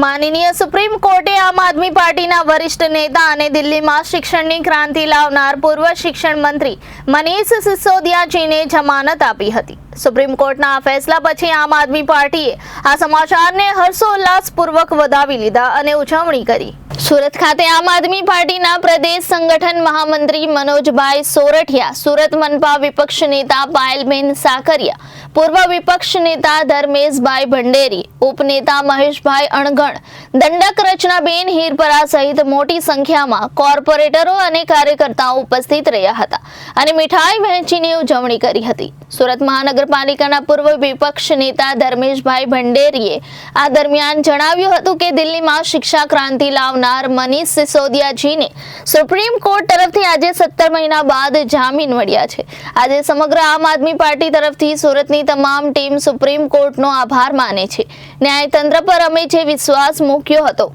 માનનીય સુપ્રીમ કોર્ટે આમ આદમી પાર્ટીના વરિષ્ઠ નેતા અને દિલ્હીમાં શિક્ષણની ક્રાંતિ લાવનાર પૂર્વ શિક્ષણ મંત્રી મનીષ સિસોદિયાજીને જમાનત આપી હતી. સુપ્રીમ કોર્ટના આ ફેસલા પછી આમ આદમી પાર્ટીએ આ સમાચારને હર્ષોલ્લાસપૂર્વક વધાવી લીધા અને ઉજવણી કરી. સુરત ખાતે આમ આદમી પાર્ટીના પ્રદેશ સંગઠન મહામંત્રી મનોજભાઈ સોરઠિયા, સુરત મનપા વિપક્ષ નેતા પાયલબેન સાકરિયા પૂર્વ વિપક્ષ નેતા ધર્મેશભાઈ ભંડેરી, ઉપનેતા મહેશભાઈ અણગણ, દંડક રચનાબેન હીરપરા સહિત મોટી સંખ્યામાં કોર્પોરેટરો અને કાર્યકર્તાઓ ઉપસ્થિત રહ્યા હતા અને મીઠાઈ વહેંચીને ઉજવણી કરી હતી. સુરત મહાનગરપાલિકાના પૂર્વ વિપક્ષ નેતા ધર્મેશભાઈ ભંડેરીએ આ દરમિયાન જણાવ્યું હતું કે દિલ્હીમાં શિક્ષા ક્રાંતિ લાવનાર મનીષ સિસોદિયાજીને સુપ્રીમ કોર્ટ તરફથી આજે સત્તર મહિના બાદ જામીન મળ્યા છે. આજે સમગ્ર આમ આદમી પાર્ટી તરફથી સુરતની તમામ ટીમ સુપ્રીમ કોર્ટનો આભાર માને છે. ન્યાયતંત્ર પર અમે જે વિશ્વાસ મૂક્યો હતો,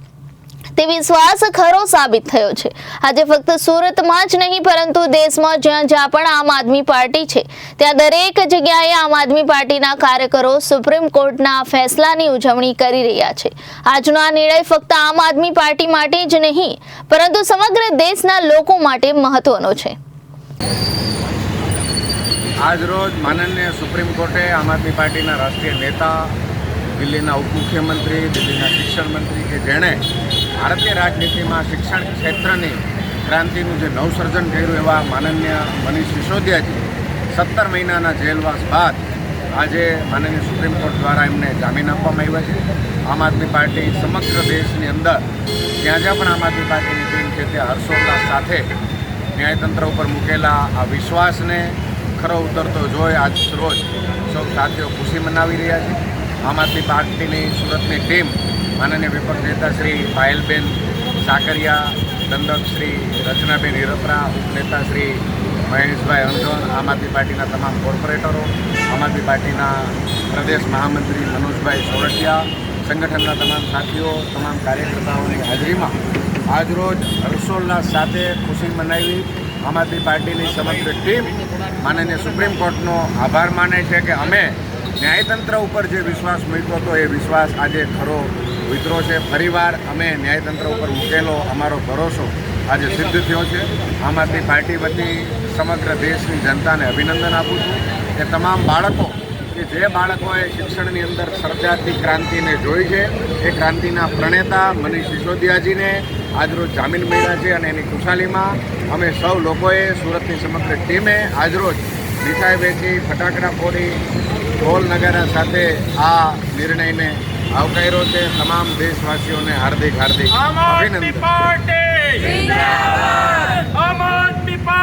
તે વિશ્વાસ ખરો સાબિત થયો છે. આજે ફક્ત સુરતમાં જ નહીં, પરંતુ દેશમાં જ્યાં જ્યાં પણ આમ આદમી પાર્ટી છે, ત્યાં દરેક જગ્યાએ આમ આદમી પાર્ટીના કાર્યકરો સુપ્રીમ કોર્ટના ફેસલાની ઉજવણી કરી રહ્યા છે. આજનો આ નિર્ણય ફક્ત આમ આદમી પાર્ટી માટે જ નહીં, પરંતુ સમગ્ર દેશના લોકો માટે મહત્વનો છે. આજરોજ માનનીય સુપ્રીમ કોર્ટે આમ આદમી પાર્ટીના રાષ્ટ્રીય નેતા, દિલ્હીના ઉપમુખ્યમંત્રી, દિલ્હીના શિક્ષણ મંત્રી કે જેણે ભારતીય રાજનીતિમાં શિક્ષણ ક્ષેત્રની ક્રાંતિનું જે નવસર્જન કર્યું એવા માનનીય મનીષ સિસોદિયાજી, સત્તર મહિનાના જેલવાસ બાદ આજે માનનીય સુપ્રીમ કોર્ટ દ્વારા એમને જામીન આપવામાં આવ્યા છે. આમ આદમી પાર્ટી સમગ્ર દેશની અંદર, જ્યાં જ્યાં પણ આમ આદમી પાર્ટીની ટીમ છે તે હર્ષોલ્લાસ સાથે ન્યાયતંત્ર ઉપર મૂકેલા આ વિશ્વાસને ખરો ઉતરતો જોઈ આજ રોજ. સૌ સાથીઓ ખુશી મનાવી રહ્યા છે. આમ આદમી પાર્ટીની સુરતની ટીમ માનનીય વિપક્ષ નેતા શ્રી પાયલબેન સાકરિયા, દંડક શ્રી રચનાબેન હિરપરા, ઉપનેતા શ્રી મહેશભાઈ અણગણ આમ આદમી પાર્ટીના તમામ કોર્પોરેટરો, આમ આદમી પાર્ટીના પ્રદેશ મહામંત્રી મનોજભાઈ સોરઠિયા, સંગઠનના તમામ સાથીઓ, તમામ કાર્યકર્તાઓની હાજરીમાં આજરોજ હર્ષોલ્લાસ સાથે ખુશી મનાવી આમ આદમી પાર્ટીની સમગ્ર ટીમ માનનીય સુપ્રીમ કોર્ટનો આભાર માને છે કે અમે ન્યાયતંત્ર ઉપર જે વિશ્વાસ મૂક્યો હતો, એ વિશ્વાસ આજે ખરો મિત્રો છે. ફરીવાર અમે ન્યાયતંત્ર ઉપર મૂકેલો અમારો ભરોસો આજે સિદ્ધ થયો છે. આમ આદમી પાર્ટી વતી સમગ્ર દેશની જનતાને અભિનંદન આપું છું કે તમામ બાળકો, કે જે બાળકોએ શિક્ષણની અંદર સર્જાતી ક્રાંતિને જોઈ છે, એ ક્રાંતિના પ્રણેતા મનીષ સિસોદિયાજીને આજરોજ જામીન મળ્યા છે અને એની ખુશાલીમાં અમે સૌ લોકોએ સુરતની સમગ્ર ટીમે આજરોજ મીઠાઈ વેચી ફટાકડા ફોડી ઢોલ નગારા સાથે આ નિર્ણયને આવકાર્યો છે. તમામ દેશવાસીઓને હાર્દિક હાર્દિક અભિનંદન. પાર્ટી.